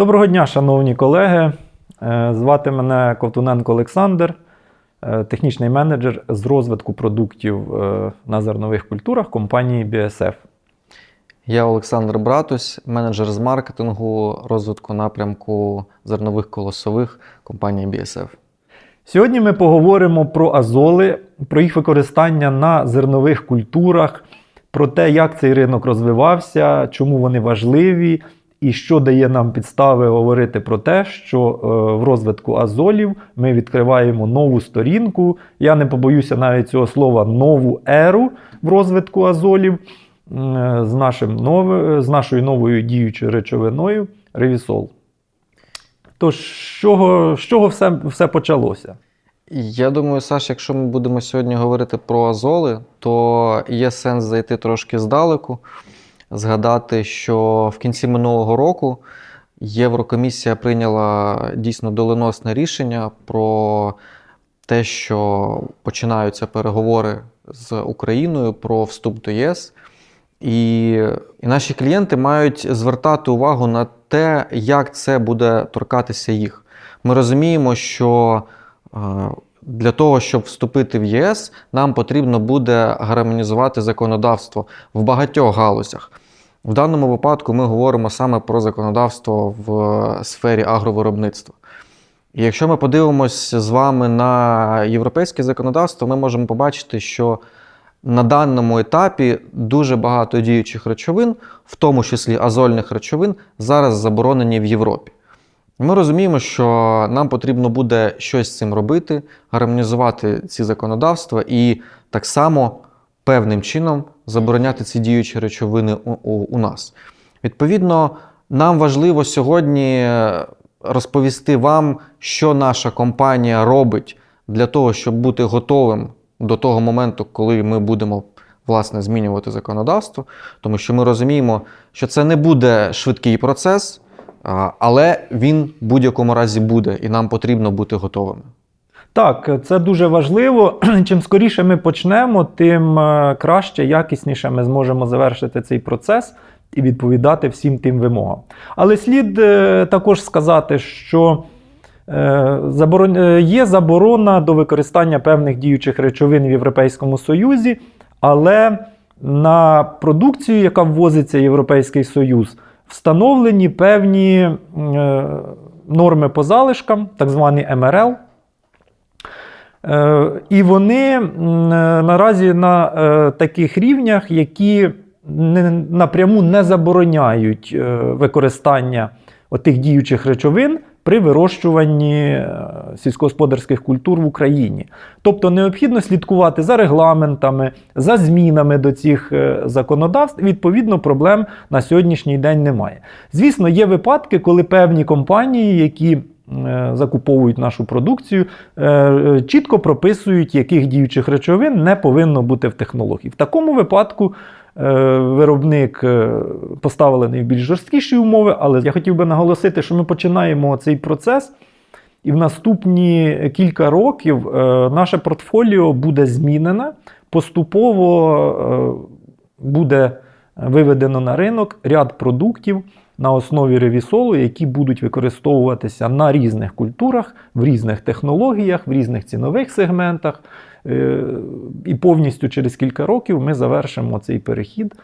Доброго дня, шановні колеги. Е, Звати мене Ковтуненко Олександр, е, технічний менеджер з розвитку продуктів е, на зернових культурах компанії BSF. Я Олександр Братусь, менеджер з маркетингу розвитку напрямку зернових колосових компанії BSF. Сьогодні ми поговоримо про азоли, про їх використання на зернових культурах, про те, як цей ринок розвивався, чому вони важливі, і що дає нам підстави говорити про те, що е, в розвитку азолів ми відкриваємо нову сторінку. Я не побоюся навіть цього слова нову еру в розвитку азолів е, з, нашим нови- з нашою новою діючою речовиною Ревісол. Тож, з чого, з чого все, все почалося? Я думаю, Саш, якщо ми будемо сьогодні говорити про азоли, то є сенс зайти трошки здалеку, згадати, що в кінці минулого року Єврокомісія прийняла дійсно доленосне рішення про те, що починаються переговори з Україною про вступ до ЄС. І, і наші клієнти мають звертати увагу на те, як це буде торкатися їх. Ми розуміємо, що е, для того, щоб вступити в ЄС, нам потрібно буде гармонізувати законодавство в багатьох галузях. В даному випадку ми говоримо саме про законодавство в сфері агровиробництва. І якщо ми подивимось з вами на європейське законодавство, ми можемо побачити, що на даному етапі дуже багато діючих речовин, в тому числі азольних речовин, зараз заборонені в Європі. Ми розуміємо, що нам потрібно буде щось з цим робити, гармонізувати ці законодавства і так само певним чином забороняти ці діючі речовини у, у, у нас. Відповідно, нам важливо сьогодні розповісти вам, що наша компанія робить для того, щоб бути готовим до того моменту, коли ми будемо власне змінювати законодавство, тому що ми розуміємо, що це не буде швидкий процес, але він в будь-якому разі буде, і нам потрібно бути готовими. Так, це дуже важливо. Чим скоріше ми почнемо, тим е, краще, якісніше ми зможемо завершити цей процес і відповідати всім тим вимогам. Але слід е, також сказати, що е, є заборона до використання певних діючих речовин в Європейському Союзі, але на продукцію, яка ввозиться в Європейський Союз, встановлені певні норми по залишкам, так звані МРЛ. Е, І вони е, наразі на е, таких рівнях, які напряму не забороняють використання отих діючих речовин при вирощуванні сільськогосподарських культур в Україні. Тобто необхідно слідкувати за регламентами, за змінами до цих законодавств. Відповідно, проблем на сьогоднішній день немає. Звісно, є випадки, коли певні компанії, які закуповують нашу продукцію, е, чітко прописують, яких діючих речовин не повинно бути в технології. В такому випадку е, виробник е, поставлений в більш жорсткіші умови, але я хотів би наголосити, що ми починаємо цей процес. І в наступні кілька років е, наше портфоліо буде змінене, поступово е, буде виведено на ринок ряд продуктів на основі ревісолу, які будуть використовуватися на різних культурах, в різних технологіях, в різних цінових сегментах. Е, І повністю через кілька років ми завершимо цей перехід.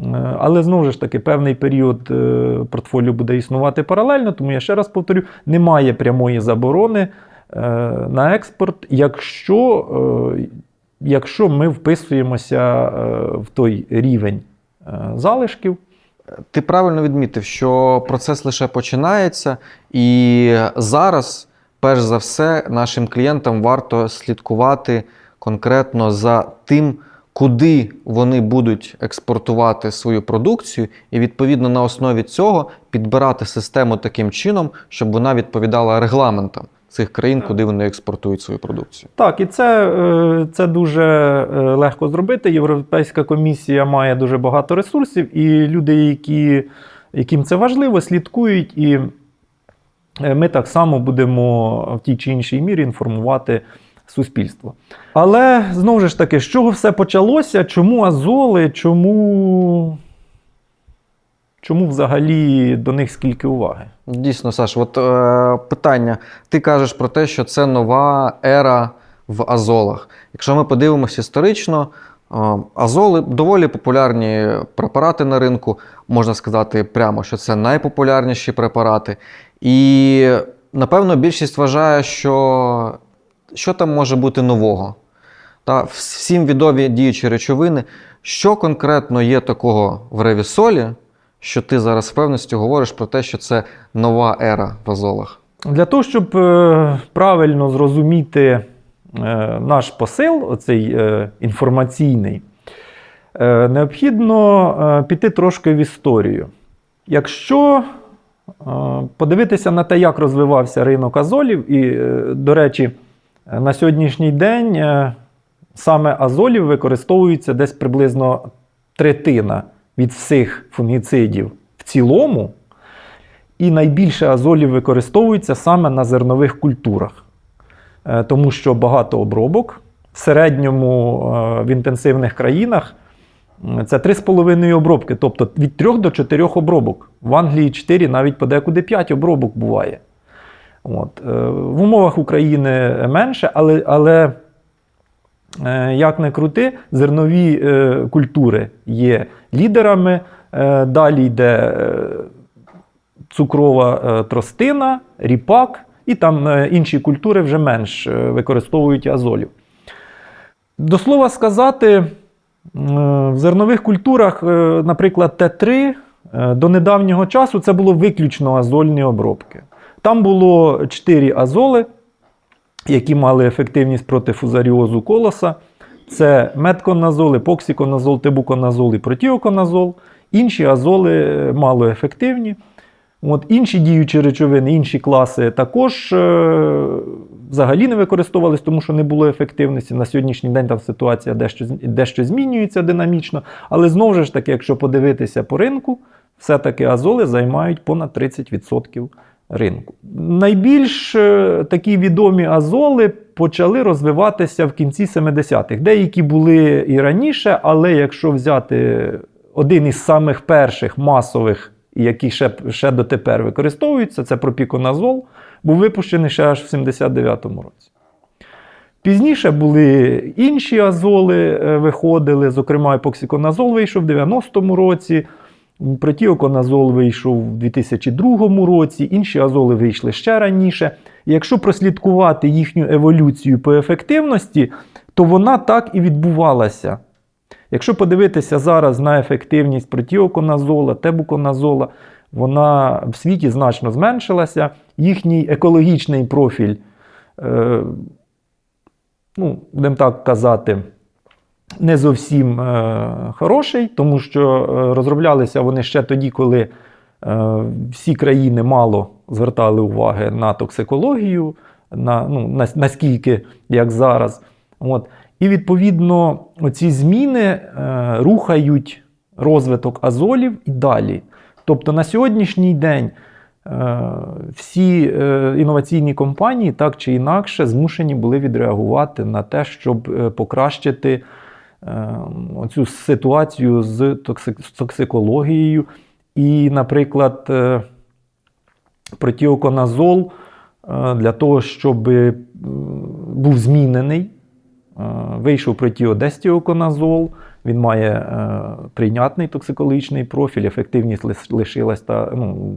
Е, Але знову ж таки, певний період е, портфоліо буде існувати паралельно, тому я ще раз повторю: немає прямої заборони на експорт, якщо, якщо ми вписуємося в той рівень залишків. Ти правильно відмітив, що процес лише починається, і зараз, перш за все, нашим клієнтам варто слідкувати конкретно за тим, куди вони будуть експортувати свою продукцію, і відповідно на основі цього підбирати систему таким чином, щоб вона відповідала регламентам цих країн, куди вони експортують свою продукцію. Так, і це, е, це дуже е, легко зробити. Європейська комісія має дуже багато ресурсів, і люди, які, яким це важливо, слідкують. І е, ми так само будемо в тій чи іншій мірі інформувати суспільство. Але знову ж таки, з чого все почалося? Чому азоли? Чому Чому взагалі до них скільки уваги? Дійсно, Саш, от е, питання. Ти кажеш про те, що це нова ера в азолах. Якщо ми подивимося історично, е, азоли доволі популярні препарати на ринку. Можна сказати прямо, що це найпопулярніші препарати. І напевно більшість вважає, що, що там може бути нового. Та всім відомі діючі речовини. Що конкретно є такого в ревісолі, що ти зараз з певністю говориш про те, що це нова ера в азолах? Для того, щоб е, правильно зрозуміти е, наш посил, оцей е, інформаційний, необхідно піти трошки в історію. Якщо подивитися на те, як розвивався ринок азолів, і, до речі, на сьогоднішній день саме азолів використовується десь приблизно третина від всіх фунгіцидів в цілому. І найбільше азолів використовується саме на зернових культурах, Е, тому що багато обробок. В середньому е, в інтенсивних країнах це 3,5 обробки, тобто від 3 до 4 обробок. В Англії 4, навіть подекуди 5 обробок буває. От. е, В умовах України менше, але, але як не крути, зернові е, культури є лідерами. Е, Далі йде е, цукрова е, тростина, ріпак, і там е, інші культури вже менш е, використовують азолів. До слова сказати, е, в зернових культурах, е, наприклад, Т3 е, до недавнього часу це було виключно азольні обробки. Там було 4 азоли, які мали ефективність проти фузаріозу колоса. Це метконазол, епоксиконазол, тебуконазол і протіоконазол. Інші азоли е, малоефективні. От, інші діючі речовини, інші класи також е, взагалі не використовувались, тому що не було ефективності. На сьогоднішній день там ситуація дещо, дещо змінюється динамічно. Але знову ж таки, якщо подивитися по ринку, все-таки азоли займають понад 30% ринку. Найбільш е, такі відомі азоли почали розвиватися в кінці 70-х. Деякі були і раніше, але якщо взяти один із самих перших масових, які ще, ще дотепер використовуються, це пропіконазол, був випущений ще аж в 79-му році. Пізніше були інші азоли, е, виходили, зокрема, епоксиконазол вийшов в 90-му році, протіоконазол вийшов в 2002 році, інші азоли вийшли ще раніше. І якщо прослідкувати їхню еволюцію по ефективності, то вона так і відбувалася. Якщо подивитися зараз на ефективність протіоконазола, тебуконазола, вона в світі значно зменшилася. Їхній екологічний профіль, е, ну, будемо так казати, не зовсім е, хороший, тому що е, розроблялися вони ще тоді, коли е, всі країни мало звертали уваги на токсикологію, на, ну, на, наскільки як зараз. От. І відповідно ці зміни рухають розвиток азолів і далі. Тобто на сьогоднішній день всі інноваційні компанії так чи інакше змушені були відреагувати на те, щоб покращити е, цю ситуацію з, токсикологією. І, наприклад, е, протіоконазол е, для того, щоб е, був змінений. Вийшов протіодестіоконазол, він має прийнятний токсикологічний профіль, ефективність лиш- лишилась ну,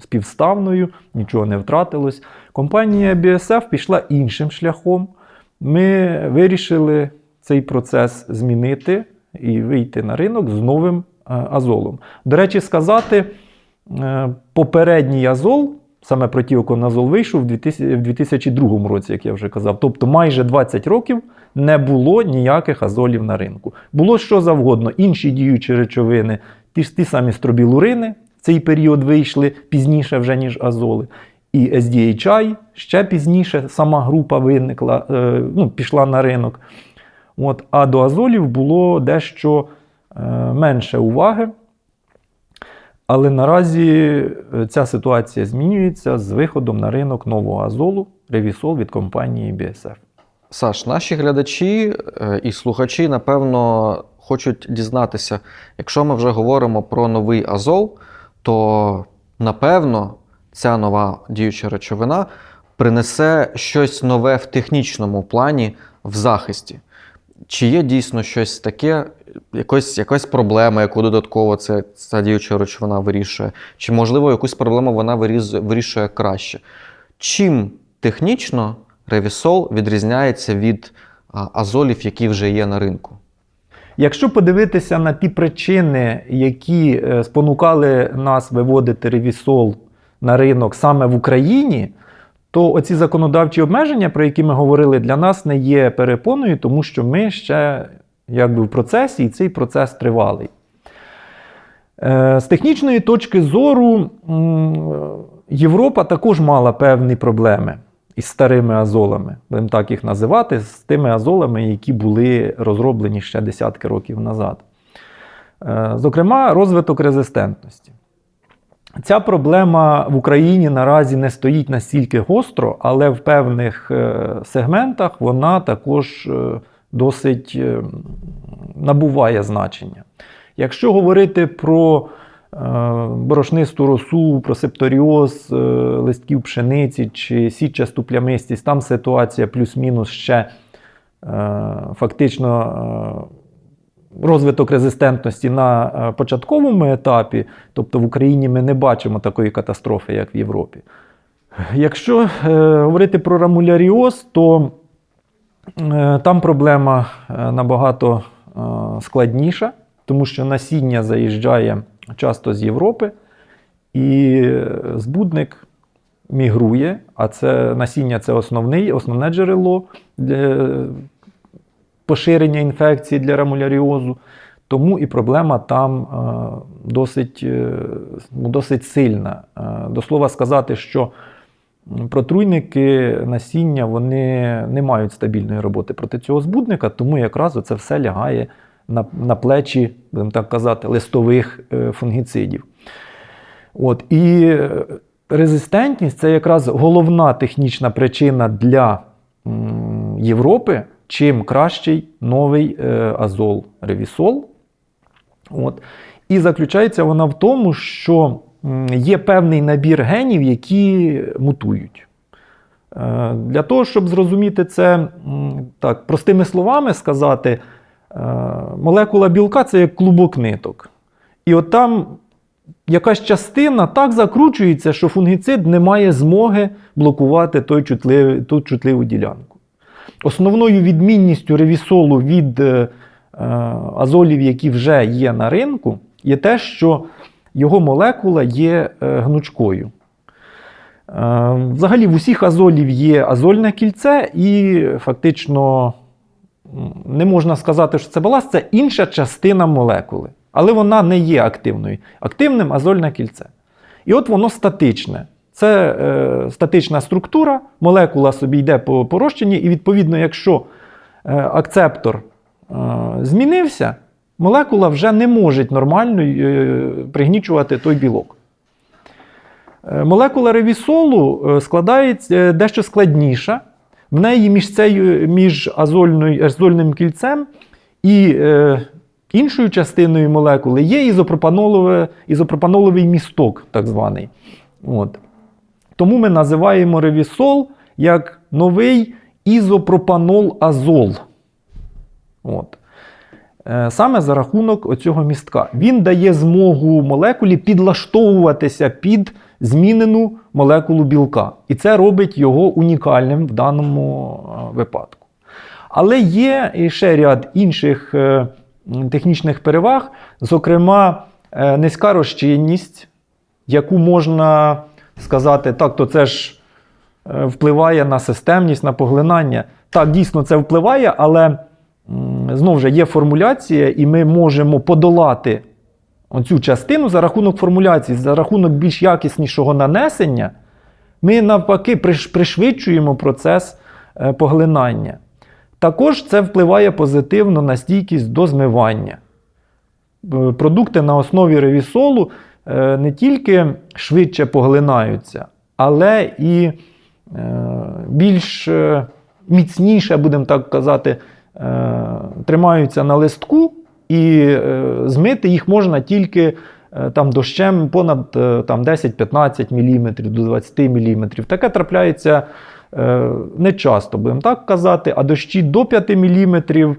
співставною, нічого не втратилось. Компанія BSF пішла іншим шляхом. Ми вирішили цей процес змінити і вийти на ринок з новим е, азолом. До речі, сказати, е, попередній азол, саме протіоконазол, вийшов в 2002 році, як я вже казав. Тобто майже 20 років не було ніяких азолів на ринку. Було що завгодно, інші діючі речовини, ті ж ті самі стробілурини в цей період вийшли пізніше вже, ніж азоли. І SDHI ще пізніше сама група виникла, е, ну, пішла на ринок. От, а до азолів було дещо е, менше уваги. Але наразі е, ця ситуація змінюється з виходом на ринок нового азолу Ревісол від компанії BSF. Саш, наші глядачі е, і слухачі, напевно, хочуть дізнатися, якщо ми вже говоримо про новий азол, то напевно ця нова діюча речовина принесе щось нове в технічному плані в захисті. Чи є дійсно щось таке, якось, якась проблема, яку додатково це, ця діюча речовина вирішує? Чи, можливо, якусь проблему вона вирішує краще? Чим технічно ревісол відрізняється від азолів, які вже є на ринку? Якщо подивитися на ті причини, які е, спонукали нас виводити ревісол на ринок саме в Україні, то оці законодавчі обмеження, про які ми говорили, для нас не є перепоною, тому що ми ще якби в процесі, і цей процес тривалий. Е, З технічної точки зору, Європа також мала певні проблеми із старими азолами, будемо так їх називати, з тими азолами, які були розроблені ще десятки років назад. Е, Зокрема, розвиток резистентності. Ця проблема в Україні наразі не стоїть настільки гостро, але в певних е, сегментах вона також е, досить е, набуває значення. Якщо говорити про борошнисту росу, про септоріоз листків пшениці чи сітчасту плямистість, там ситуація плюс-мінус ще фактично. Розвиток резистентності на е, початковому етапі, тобто в Україні ми не бачимо такої катастрофи, як в Європі. Якщо е, говорити про рамуляріоз, то е, там проблема е, набагато е, складніша, тому що насіння заїжджає часто з Європи, і е, збудник мігрує, а це насіння це основний, основне джерело для поширення інфекції для рамуляріозу. Тому і проблема там е, досить, е, ну, досить сильна. Е, До слова сказати, що протруйники насіння вони не мають стабільної роботи проти цього збудника, тому якраз це все лягає на, на плечі, будемо так казати, листових фунгіцидів. От, і резистентність це якраз головна технічна причина для Європи, чим кращий новий е, азол ревісол. От. І заключається вона в тому, що є певний набір генів, які мутують. Е, Для того, щоб зрозуміти це так, простими словами сказати, е, молекула білка це як клубок ниток. І от там якась частина так закручується, що фунгіцид не має змоги блокувати той чутливий, ту чутливу ділянку. Основною відмінністю ревісолу від е, е, азолів, які вже є на ринку, є те, що його молекула є е, гнучкою. Взагалі, в усіх азолів є азольне кільце, і фактично не можна сказати, що це баласт, це інша частина молекули. Але вона не є активною. Активним азольне кільце. І от воно статичне. Це е, статична структура, молекула собі йде по порощенні, і відповідно, якщо е, акцептор е, змінився, молекула вже не може нормально е, пригнічувати той білок. Е, Молекула ревісолу е, складається е, дещо складніша. В неї між, цею, між азольною, азольним кільцем і е, іншою частиною молекули є ізопропанолове, ізопропаноловий місток, так званий. От. Тому ми називаємо ревісол як новий ізопропанол-азол. От. Е, Саме за рахунок оцього містка. Він дає змогу молекулі підлаштовуватися під змінену молекулу білка. І це робить його унікальним в даному е, випадку. Але є ще ряд інших е, технічних переваг, зокрема, низька розчинність, яку можна сказати, так, то це ж е, впливає на системність, на поглинання. Так, дійсно це впливає, але знову ж є формуляція, і ми можемо подолати оцю частину за рахунок формуляції, за рахунок більш якіснішого нанесення, ми навпаки пришвидшуємо процес е, поглинання. Також це впливає позитивно на стійкість до змивання. Е, Продукти на основі ревісолу не тільки швидше поглинаються, але і е, більш е, міцніше, будемо так казати, е, тримаються на листку і е, змити їх можна тільки е, там, дощем понад е, там, 10-15 мм до 20 мм. Таке трапляється е, не часто, будемо так казати, а дощі до 5 мм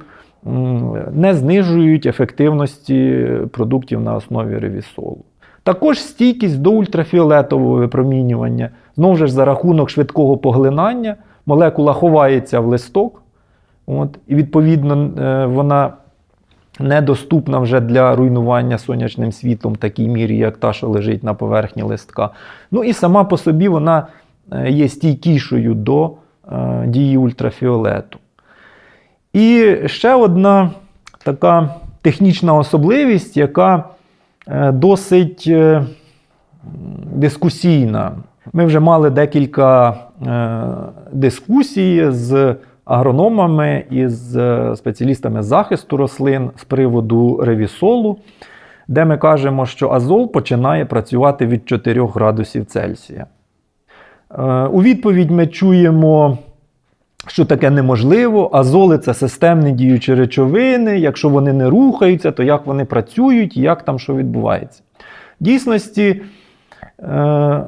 не знижують ефективності продуктів на основі ревісолу. Також стійкість до ультрафіолетового випромінювання. Знову ж за рахунок швидкого поглинання молекула ховається в листок, от, і відповідно е, вона недоступна вже для руйнування сонячним світлом в такій мірі, як та, що лежить на поверхні листка. Ну і сама по собі вона е, є стійкішою до е, дії ультрафіолету. І ще одна така технічна особливість, яка досить е, дискусійна. Ми вже мали декілька е, дискусій з агрономами і з е, спеціалістами захисту рослин з приводу ревісолу, де ми кажемо, що азол починає працювати від 4 градусів Цельсія. Е, У відповідь ми чуємо, що таке неможливо. Азоли це системні діючі речовини. Якщо вони не рухаються, то як вони працюють як там що відбувається. В дійсності, е,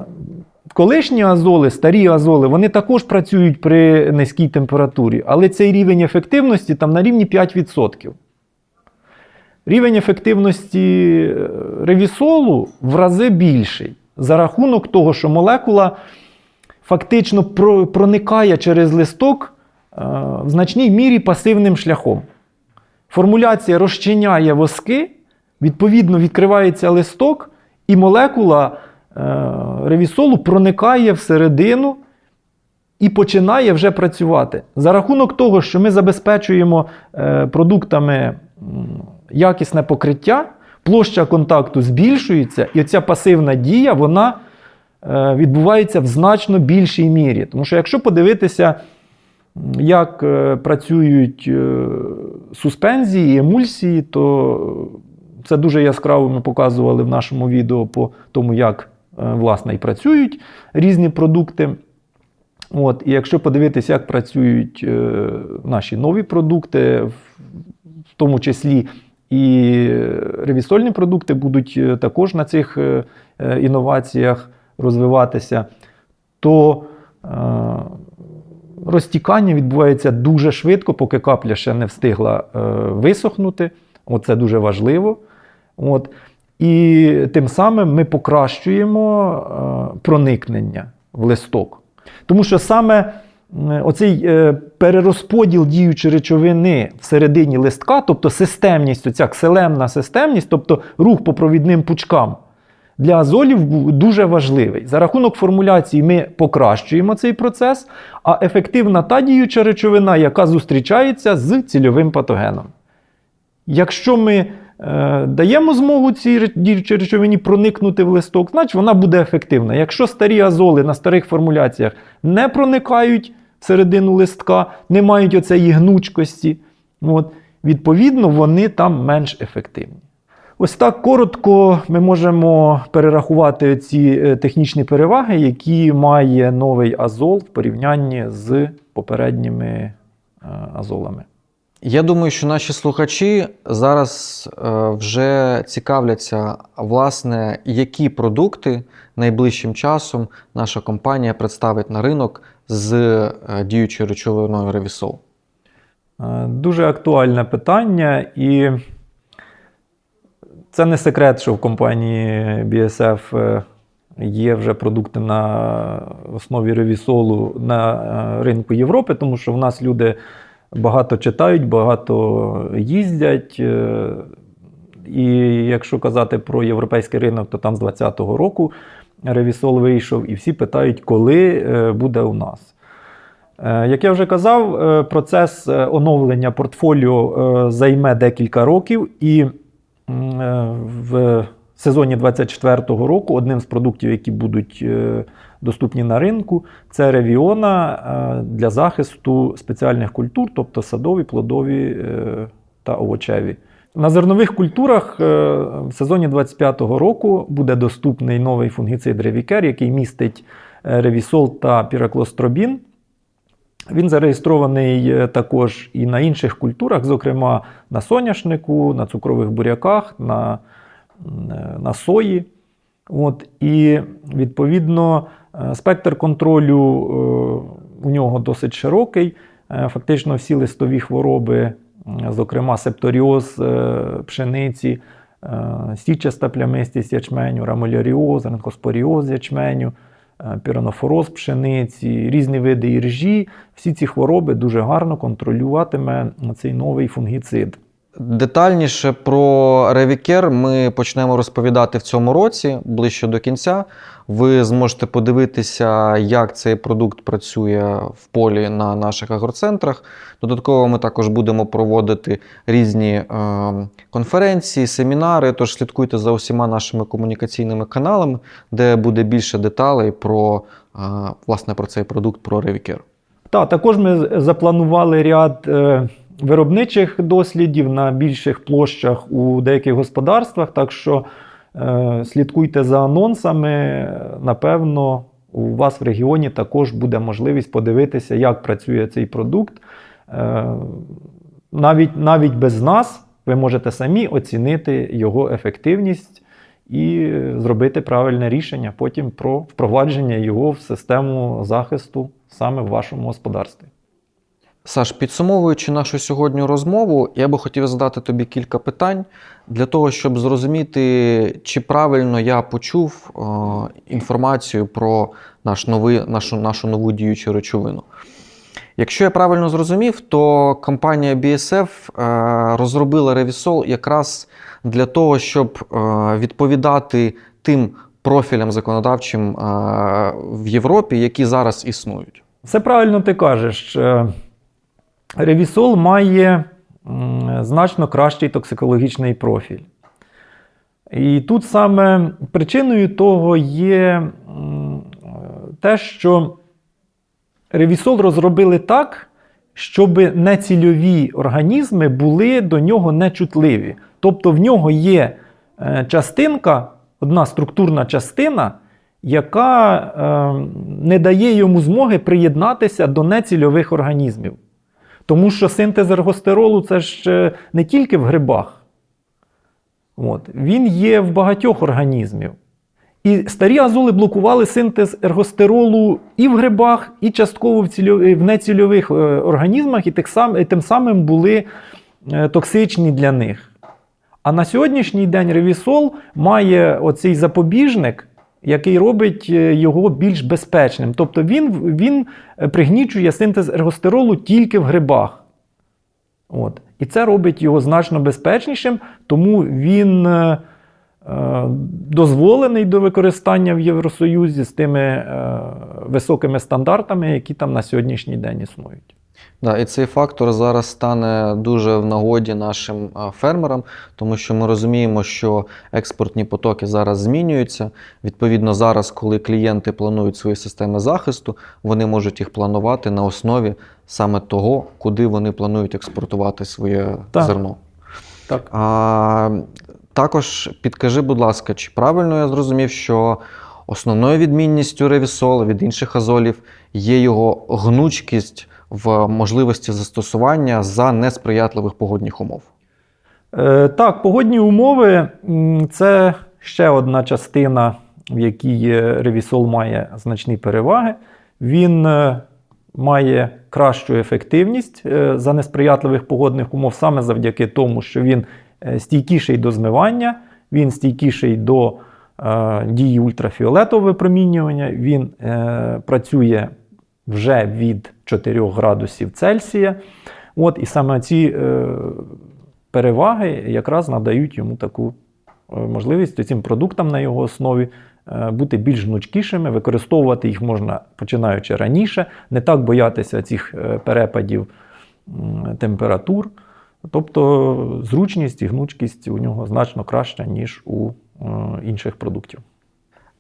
колишні азоли, старі азоли, вони також працюють при низькій температурі, але цей рівень ефективності там на рівні 5%. Рівень ефективності е, ревісолу в рази більший за рахунок того, що молекула фактично проникає через листок е, в значній мірі пасивним шляхом. Формуляція розчиняє воски, відповідно, відкривається листок, і молекула е, ревісолу проникає всередину і починає вже працювати. За рахунок того, що ми забезпечуємо е, продуктами якісне покриття, площа контакту збільшується, і ця пасивна дія вона відбувається в значно більшій мірі. Тому що якщо подивитися, як е, працюють е, суспензії, емульсії, то це дуже яскраво ми показували в нашому відео по тому, як е, власне і працюють різні продукти. От, і якщо подивитися, як працюють е, наші нові продукти, в, тому числі і ревісольні продукти будуть е, також на цих е, е, інноваціях розвиватися, то е, розтікання відбувається дуже швидко, поки капля ще не встигла е, висохнути. Оце дуже важливо. От. І тим самим ми покращуємо е, проникнення в листок. Тому що саме оцей перерозподіл діючої речовини всередині листка, тобто системність, оця кселемна системність, тобто рух по провідним пучкам, для азолів бу- дуже важливий. За рахунок формуляції ми покращуємо цей процес, а ефективна та діюча речовина, яка зустрічається з цільовим патогеном. Якщо ми е, даємо змогу цій речовині проникнути в листок, значить вона буде ефективна. Якщо старі азоли на старих формуляціях не проникають всередину листка, не мають оцеї гнучкості, от, відповідно, вони там менш ефективні. Ось так коротко ми можемо перерахувати ці е, технічні переваги, які має новий азол в порівнянні з попередніми е, азолами. Я думаю, що наші слухачі зараз е, вже цікавляться, власне, які продукти найближчим часом наша компанія представить на ринок з діючою речовиною Ревісол. Дуже актуальне питання, і це не секрет, що в компанії BSF е, є вже продукти на основі ревісолу на е, ринку Європи, тому що в нас люди багато читають, багато їздять. е, І якщо казати про європейський ринок, то там з 2020 року ревісол вийшов, і всі питають, коли буде у нас. Як я вже казав, процес оновлення портфоліо займе декілька років, і в сезоні 2024 року одним з продуктів, які будуть е, доступні на ринку, це ревіона е, для захисту спеціальних культур, тобто садові, плодові е, та овочеві. На зернових культурах в сезоні 2025 року буде доступний новий фунгіцид Ревікер, який містить ревісол та піраклостробін. Він зареєстрований е, також і на інших культурах, зокрема на соняшнику, на цукрових буряках, на, е, на сої. От, і відповідно е, спектр контролю у нього досить широкий. Фактично всі листові хвороби, зокрема септоріоз пшениці, січаста плямистість ячменю, рамоляріоз, ренкоспоріоз ячменю, піранофороз пшениці, різні види іржі. Всі ці хвороби дуже гарно контролюватиме цей новий фунгіцид. Детальніше про ревікер ми почнемо розповідати в цьому році, ближче до кінця. Ви зможете подивитися, як цей продукт працює в полі на наших агроцентрах. Додатково ми також будемо проводити різні е, конференції, семінари. Тож слідкуйте за усіма нашими комунікаційними каналами, де буде більше деталей про, е, власне, про цей продукт, про Revicare. Так, також ми запланували ряд е, виробничих дослідів на більших площах у деяких господарствах. Так що слідкуйте за анонсами. Напевно, у вас в регіоні також буде можливість подивитися, як працює цей продукт. Е, навіть, навіть без нас ви можете самі оцінити його ефективність і зробити правильне рішення потім про впровадження його в систему захисту саме в вашому господарстві. Саш, підсумовуючи нашу сьогодні розмову, я би хотів задати тобі кілька питань для того, щоб зрозуміти, чи правильно я почув е, інформацію про наш новий, нашу, нашу нову діючу речовину. Якщо я правильно зрозумів, то компанія BSF е, розробила Revisol якраз для того, щоб е, відповідати тим профілям законодавчим е, в Європі, які зараз існують. Все правильно ти кажеш. Ревісол має значно кращий токсикологічний профіль. І тут саме причиною того є те, що Ревісол розробили так, щоб нецільові організми були до нього нечутливі. Тобто в нього є е, частинка, одна структурна частина, яка е, не дає йому змоги приєднатися до нецільових організмів. Тому що синтез ергостеролу це ж е, не тільки в грибах. От. Він є в багатьох організмів. І старі азоли блокували синтез ергостеролу і в грибах, і частково в, цільо- в нецільових е, організмах, і тим самим були е, токсичні для них. А на сьогоднішній день ревісол має оцей запобіжник, який робить е, його більш безпечним. Тобто він, він е, пригнічує синтез ергостеролу тільки в грибах. От. І це робить його значно безпечнішим, тому він е, е, дозволений до використання в Євросоюзі з тими е, високими стандартами, які там на сьогоднішній день існують. Да, і цей фактор зараз стане дуже в нагоді нашим фермерам, тому що ми розуміємо, що експортні потоки зараз змінюються. Відповідно, зараз, коли клієнти планують свої системи захисту, вони можуть їх планувати на основі саме того, куди вони планують експортувати своє Так. зерно. Так. А, також підкажи, будь ласка, чи правильно я зрозумів, що основною відмінністю ревісола від інших азолів є його гнучкість в можливості застосування за несприятливих погодних умов? Е, так, погодні умови це ще одна частина, в якій ревісол має значні переваги. Він е, має кращу ефективність е, за несприятливих погодних умов саме завдяки тому, що він стійкіший до змивання, він стійкіший до дії ультрафіолетового випромінювання, він працює вже від 4 градусів Цельсія. От, і саме ці е, переваги якраз надають йому таку е, можливість цим продуктам на його основі е, бути більш гнучкішими, використовувати їх можна починаючи раніше, не так боятися цих е, перепадів температур. Тобто зручність і гнучкість у нього значно краща, ніж у е, інших продуктів.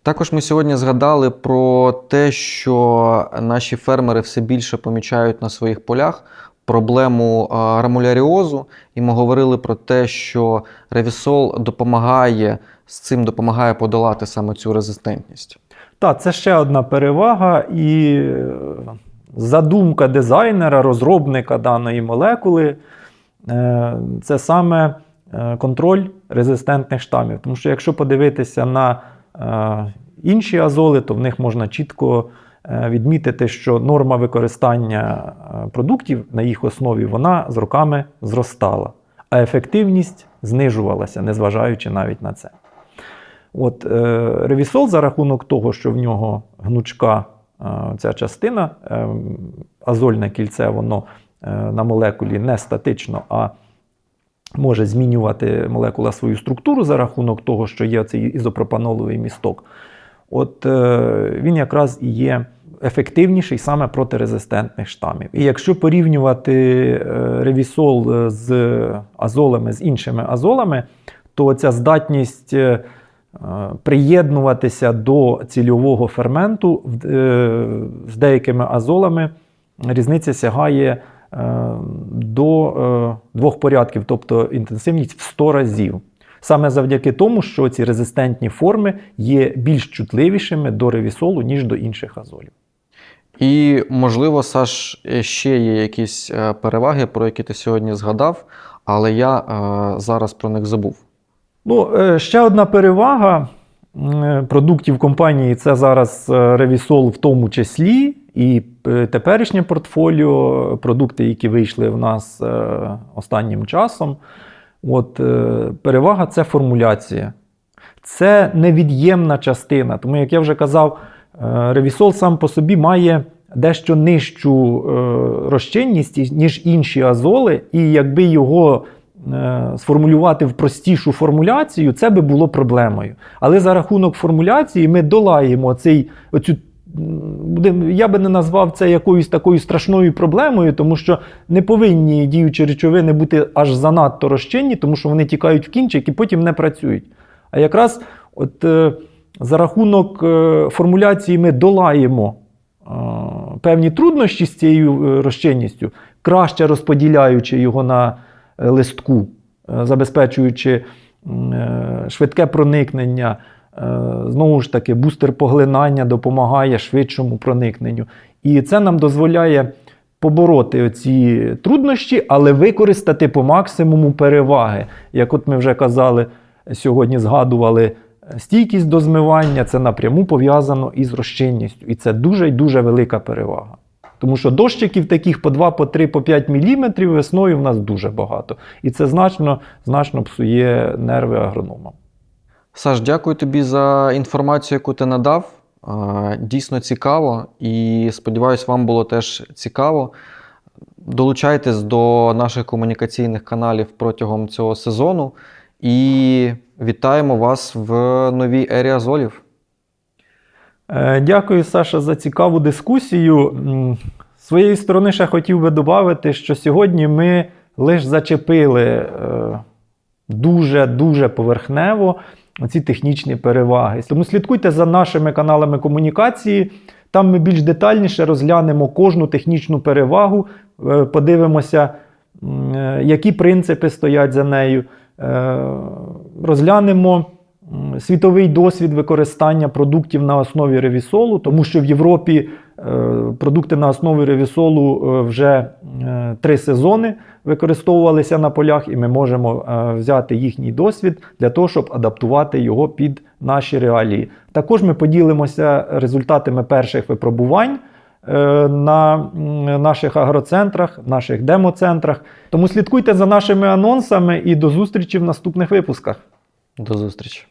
Також ми сьогодні згадали про те, що наші фермери все більше помічають на своїх полях проблему рамуляріозу, і ми говорили про те, що ревісол допомагає з цим допомагає подолати саме цю резистентність. Так, це ще одна перевага, і е, задумка дизайнера, розробника даної молекули е, це саме е, контроль резистентних штамів. Тому що якщо подивитися на інші азоли, то в них можна чітко е, відмітити, що норма використання е, продуктів на їх основі вона з роками зростала, а ефективність знижувалася, незважаючи навіть на це. От е, ревісол за рахунок того, що в нього гнучка ця частина, е, азольне кільце, воно на молекулі не статично, а може змінювати молекула свою структуру за рахунок того, що є цей ізопропаноловий місток. От е, він якраз і є ефективніший саме проти резистентних штамів. І якщо порівнювати е, ревісол з азолами, з іншими азолами, то ця здатність е, приєднуватися до цільового ферменту з деякими азолами різниця сягає до е, двох порядків, тобто інтенсивність в 100 разів. Саме завдяки тому, що ці резистентні форми є більш чутливішими до ревісолу, ніж до інших азолів. І, можливо, Саш, е, ще є якісь е, переваги, про які ти сьогодні згадав, але я е, зараз про них забув. Ну, е, ще одна перевага продуктів компанії це зараз е, ревісол в тому числі, і е, теперішнє портфоліо, продукти, які вийшли в нас е, останнім часом. От, е, перевага це формуляція. Це невід'ємна частина. Тому, як я вже казав, е, ревісол сам по собі має дещо нижчу е, розчинність, ніж інші азоли, і якби його е, сформулювати в простішу формуляцію, це би було проблемою. Але за рахунок формуляції ми долаємо цей, оцю, я би не назвав це якоюсь такою страшною проблемою, тому що не повинні діючі речовини бути аж занадто розчинні, тому що вони тікають в кінчик і потім не працюють. А якраз от, е, за рахунок е, формуляції ми долаємо е, певні труднощі з цією е, розчинністю, краще розподіляючи його на е, листку, е, забезпечуючи е, швидке проникнення. Е, Знову ж таки, бустер поглинання допомагає швидшому проникненню. І це нам дозволяє побороти ці труднощі, але використати по максимуму переваги. Як от ми вже казали, сьогодні згадували стійкість до змивання, це напряму пов'язано із розчинністю. І це дуже і дуже велика перевага. Тому що дощиків таких по 2, по 3, по 5 мм весною в нас дуже багато. І це значно, значно псує нерви агрономам. Саш, дякую тобі за інформацію, яку ти надав. Дійсно цікаво, і сподіваюся, вам було теж цікаво. Долучайтесь до наших комунікаційних каналів протягом цього сезону і вітаємо вас в новій ері азолів. Е, Дякую, Саша, за цікаву дискусію. З своєї сторони, ще хотів би додати, що сьогодні ми лише зачепили дуже-дуже поверхнево ці технічні переваги. Тому слідкуйте за нашими каналами комунікації. Там ми більш детальніше розглянемо кожну технічну перевагу, е, подивимося, е, які принципи стоять за нею. Розглянемо світовий досвід використання продуктів на основі ревісолу, тому що в Європі е, продукти на основі ревісолу е, вже е, три сезони використовувалися на полях, і ми можемо взяти їхній досвід для того, щоб адаптувати його під наші реалії. Також ми поділимося результатами перших випробувань. На наших агроцентрах, наших демоцентрах. Тому слідкуйте за нашими анонсами і до зустрічі в наступних випусках. До зустрічі!